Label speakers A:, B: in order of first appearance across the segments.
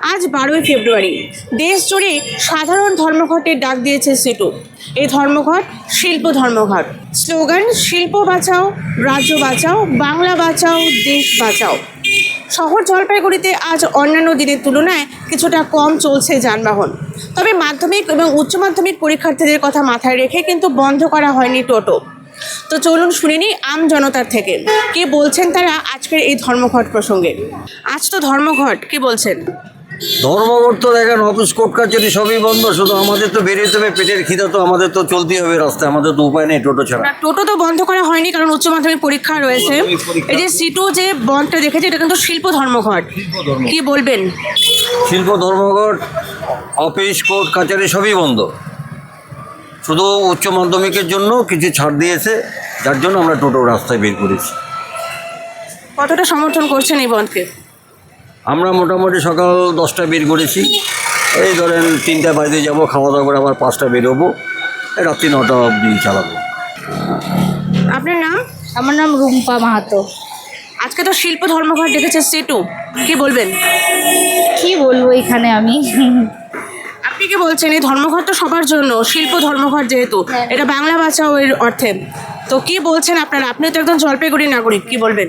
A: আজ বারোই ফেব্রুয়ারি। দেশ জুড়ে সাধারণ ধর্মঘটের ডাক দিয়েছে সিটু। এই ধর্মঘট শিল্প ধর্মঘট। স্লোগান, শিল্প বাঁচাও, রাজ্য বাঁচাও, বাংলা বাঁচাও, দেশ বাঁচাও। শহর জলপাইগুড়িতে আজ অন্যান্য দিনের তুলনায় কিছুটা কম চলছে যানবাহন। তবে মাধ্যমিক এবং উচ্চ মাধ্যমিক পরীক্ষার্থীদের কথা মাথায় রেখে কিন্তু বন্ধ করা হয়নি টোটো। তো চলুন শুনে নিই আম জনতার থেকে। কে বলছেন তারা আজকের এই ধর্মঘট প্রসঙ্গে? আজ তো ধর্মঘট, কি বলছেন?
B: ধর্মঘট তো দেখেন অফিস কোর্ট কাছারি সবই বন্ধ শুধু আমাদের তো বেরিয়ে হবে পেটের খিদা তো আমাদের তো চলতেই হবে রাস্তায় আমাদের তো উপায় নেই টোটো ছাড়া।
A: টোটো তো বন্ধ করা হয়নি কারণ উচ্চ মাধ্যমিক পরীক্ষা রয়েছে। এই যে সিটু যে বন্ধটা দেখেছে এটা কিন্তু শিল্প ধর্মঘট। কি বলবেন?
B: শিল্প ধর্মঘট অফিস কোর্ট কাছারি সবই বন্ধ। শুধু উচ্চ মাধ্যমিকের জন্য কিছু ছাড় দিয়েছে যার জন্য আমরা টোটো রাস্তায় বের করেছি।
A: কতটা সমর্থন করছেন এই বন্ধকে?
B: আমরা মোটামুটি সকাল দশটা বের করেছি। এই ধরেন তিনটা বাজে যাব খাওয়া দাওয়া করে আবার পাঁচটা বেরোবো। এই রাত্রি নটা অবধি চালাবো।
A: আপনার নাম?
C: আমার নাম রুম্পা মাহাতো।
A: আজকে তো শিল্প ধর্মঘট ডেকেছে সেটু। কি বলবেন?
C: কি বলব এখানে আমি?
A: আপনি কি বলছেন এই ধর্মঘট তো সবার জন্য শিল্প ধর্মঘট যেহেতু এটা বাংলা বাঁচাও এর অর্থে। তো কি বলছেন আপনারা? আপনি তো একদম জলপাইগুড়ি নাগরিক কি বলবেন?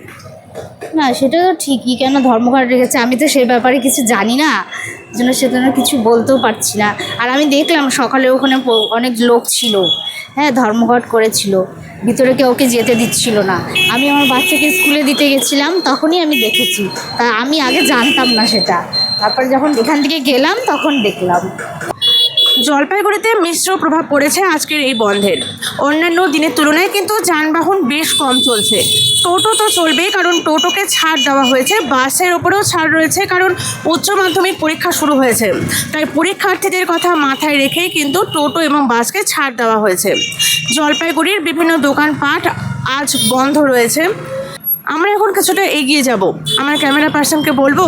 C: না, সেটা তো ঠিকই। কেন ধর্মঘট রেখেছে? আমি তো সে ব্যাপারে কিছু জানি না। জন্য সেটা কিছু বলতেও পারছি না। আর আমি দেখলাম সকালে ওখানে অনেক লোক ছিল। হ্যাঁ ধর্মঘট করেছিল। ভিতরে কেউ ওকে যেতে দিচ্ছিল না। আমি আমার বাচ্চাকে স্কুলে দিতে গেছিলাম, তখনই আমি দেখেছি। তা আমি আগে জানতাম না সেটা। তারপরে যখন এখান থেকে গেলাম, তখন দেখলাম।
A: জলপাইগুড়িতে মিশ্র প্রভাব পড়েছে আজকের এই বন্ধের। অন্যান্য দিনের তুলনায় কিন্তু যানবাহন বেশ কম চলছে। টোটো তো চলবেই, কারণ টোটোকে ছাড় দেওয়া হয়েছে। বাসের ওপরেও ছাড় রয়েছে, কারণ উচ্চ মাধ্যমিক পরীক্ষা শুরু হয়েছে। তাই পরীক্ষার্থীদের কথা মাথায় রেখেই কিন্তু টোটো এবং বাসকে ছাড় দেওয়া হয়েছে। জলপাইগুড়ির বিভিন্ন দোকানপাট আজ বন্ধ রয়েছে। আমরা এখন কিছুটা এগিয়ে যাব। আমার ক্যামেরা পার্সনকে বলব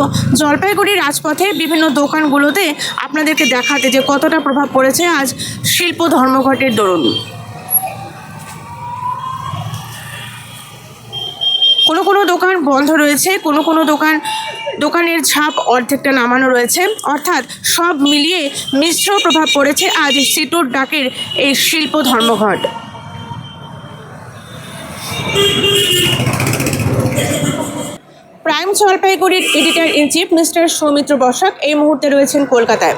A: জলপাইগুড়ির রাজপথে বিভিন্ন দোকানগুলোতে আপনাদেরকে দেখাতে যে কতটা প্রভাব পড়েছে আজ শিল্প ধর্মঘটের দরুন। কোনো কোনো দোকান বন্ধ রয়েছে, কোনো কোনো দোকান, দোকানের ছাপ অর্ধেকটা নামানো রয়েছে। অর্থাৎ সব মিলিয়ে মিশ্র প্রভাব পড়েছে আজ সিটুর ডাকের এই শিল্প ধর্মঘট। জলপাইগুড়ির editor in chief mister Soumitra Basak এই মুহূর্তে রয়েছেন কলকাতায়।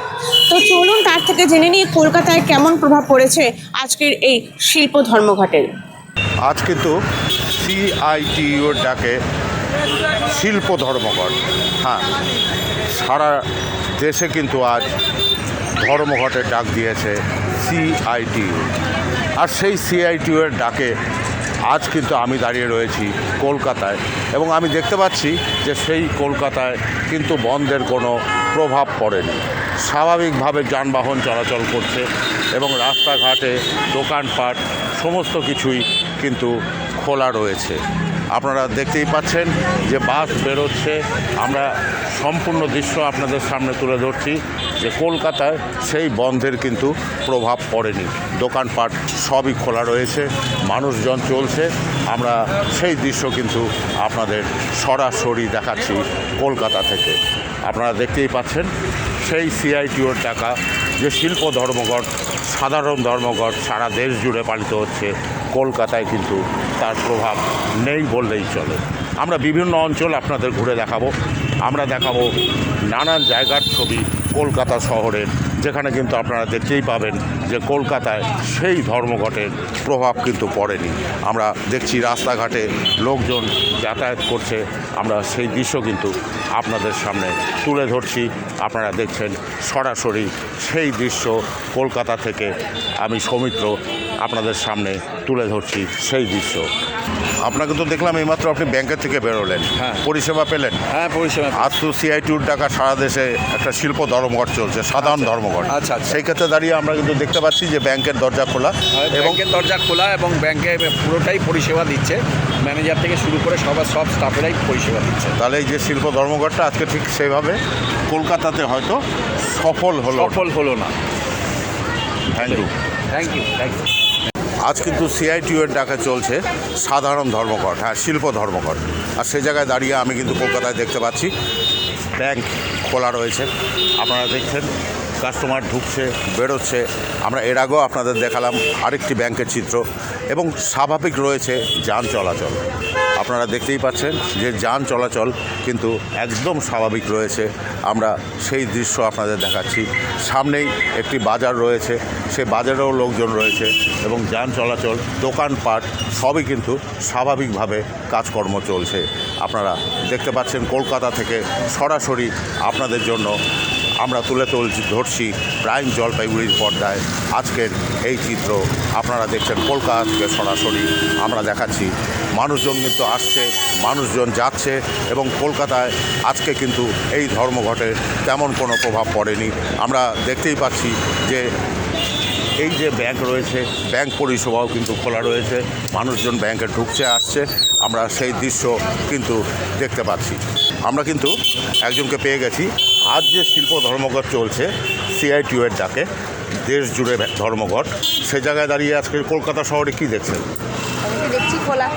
A: তো চলুন তার থেকে জেনে নিই কলকাতায় কেমন প্রভাব পড়েছে আজকের এই শিল্প ধর্মঘটের।
D: আজ কিন্তু সিআইটিউর ডাকে শিল্প ধর্মঘট। হ্যাঁ সারা দেশে কিন্তু আজ ধর্মঘটের ডাক দিয়েছে সিআইটিউ আর সেই সিআইটিউ এর ডাকে আজ কিন্তু আমি দাঁড়িয়ে রয়েছি কলকাতায় এবং আমি দেখতে পাচ্ছি যে সেই কলকাতায় কিন্তু বন্ধের কোনো প্রভাব পড়েনি। স্বাভাবিকভাবে যানবাহন চলাচল করছে এবং রাস্তাঘাটে দোকানপাট সমস্ত কিছুই কিন্তু খোলা রয়েছে। আপনারা দেখতেই পাচ্ছেন যে বাস বেরোচ্ছে। আমরা সম্পূর্ণ দৃশ্য আপনাদের সামনে তুলে ধরছি যে কলকাতায় সেই বন্ধের কিন্তু প্রভাব পড়েনি। দোকানপাট সবই খোলা রয়েছে, মানুষজন চলছে। আমরা সেই দৃশ্য কিন্তু আপনাদের সরাসরি দেখাচ্ছি কলকাতা থেকে। আপনারা দেখতেই পাচ্ছেন সেই সিআইটিওর টাকা যে শিল্প ধর্মঘট সাধারণ ধর্মঘট সারা দেশ জুড়ে পালিত হচ্ছে। কলকাতায় কিন্তু তার প্রভাব নেই বললেই চলে। আমরা বিভিন্ন অঞ্চল আপনাদের ঘুরে দেখাবো। আমরা দেখাবো নানান জায়গার ছবি কলকাতা শহরের যেখানে কিন্তু আপনারা দেখতেই পাবেন যে কলকাতায় সেই ধর্মঘটের প্রভাব কিন্তু পড়েনি। আমরা দেখছি রাস্তাঘাটে লোকজন যাতায়াত করছে। আমরা সেই দৃশ্য কিন্তু আপনাদের সামনে তুলে ধরছি। আপনারা দেখছেন সরাসরি সেই দৃশ্য কলকাতা থেকে আমি সৌমিত্র আপনাদের সামনে তুলে ধরছি সেই দৃশ্য। আপনাকে তো দেখলাম এইমাত্র আপনি ব্যাংকের থেকে বেরোলেন।
E: হ্যাঁ।
D: পরিষেবা পেলেন।
E: হ্যাঁ পরিষেবা
D: আজ তো সিআইটিউর টাকা সারা দেশে একটা শিল্প ধর্মঘট চলছে সাধারণ ধর্মঘট।
E: আচ্ছা, আচ্ছা।
D: সেই ক্ষেত্রে দাঁড়িয়ে আমরা কিন্তু দেখতে পাচ্ছি যে ব্যাংকের দরজা খোলা এবং
E: ব্যাংকের দরজা খোলা এবং ব্যাংকে পুরোটাই পরিষেবা দিচ্ছে। ম্যানেজার থেকে শুরু করে সবার সব স্টাফেরাই পরিষেবা দিচ্ছে।
D: তাহলে এই যে শিল্প ধর্মঘটটা আজকে ঠিক সেভাবে কলকাতাতে হয়তো সফল হলো
E: সফল হলো না।
D: Thank you
E: thank you thank you
D: আজ কিন্তু সিআইটিউ এর ডাকা চলছে সাধারণ ধর্মঘট হ্যাঁ শিল্প ধর্মঘট। আর সেই জায়গায় দাঁড়িয়ে আমি কিন্তু কলকাতায় দেখতে পাচ্ছি ব্যাংক খোলা রয়েছে। আপনারা দেখছেন কাস্টমার ঢুকছে, বেরোচ্ছে। আমরা এর আগেও আপনাদের দেখালাম আরেকটি ব্যাংকের চিত্র এবং স্বাভাবিক রয়েছে যান চলাচল। আপনারা দেখতেই পাচ্ছেন যে যান চলাচল কিন্তু একদম স্বাভাবিক রয়েছে। আমরা সেই দৃশ্য আপনাদের দেখাচ্ছি। সামনেই একটি বাজার রয়েছে। সে বাজারেও লোকজন রয়েছে এবং যান চলাচল, দোকানপাট সবই কিন্তু স্বাভাবিকভাবে কাজকর্ম চলছে। আপনারা দেখতে পাচ্ছেন কলকাতা থেকে সরাসরি আপনাদের জন্য আমরা তুলে তুলছি, ধরছি প্রাইম জলপাইগুড়ির পর্দায়। আজকের এই চিত্র আপনারা দেখছেন কলকাতা থেকে সরাসরি। আমরা দেখাচ্ছি, মানুষজন কিন্তু আসছে, মানুষজন যাচ্ছে এবং কলকাতায় আজকে কিন্তু এই ধর্মঘটে তেমন কোনো প্রভাব পড়েনি। আমরা দেখতেই পাচ্ছি যে এই যে ব্যাংক রয়েছে, ব্যাংক পরিষেবাও কিন্তু খোলা রয়েছে, মানুষজন ব্যাংকে ঢুকছে, আসছে, আমরা সেই দৃশ্য কিন্তু দেখতে পাচ্ছি। আমরা কিন্তু একজনকে পেয়ে গেছি। আজ যে শিল্প ধর্মঘট চলছে সিআইটিউ এর ডাকে, দেশ জুড়ে ধর্মঘট, সে জায়গায় দাঁড়িয়ে আজকে কলকাতা শহরে কী দেখছেন?
F: দেখছি খোলা।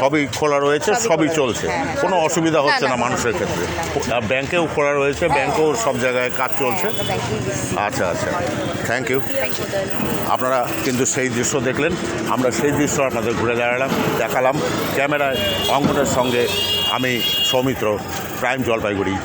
D: সবই খোলা রয়েছে
F: সবই
D: চলছে।
F: হ্যাঁ, হ্যাঁ,
D: কোনো অসুবিধা হচ্ছে
F: না,
D: মানুষের ক্ষেত্রে। ব্যাঙ্কেও ব্যাংকেও খোলা রয়েছে ব্যাংকেও সব জায়গায় কাজ চলছে।
F: হ্যাঁ।
D: আচ্ছা আচ্ছা। Thank you. আপনারা কিন্তু সেই দৃশ্য দেখলেন। আমরা সেই দৃশ্য আপনাদের ঘুরে দাঁড়ালাম দেখালাম। ক্যামেরায় অঙ্কনের সঙ্গে আমি সৌমিত্র প্রাইম জলপাইগুড়ি।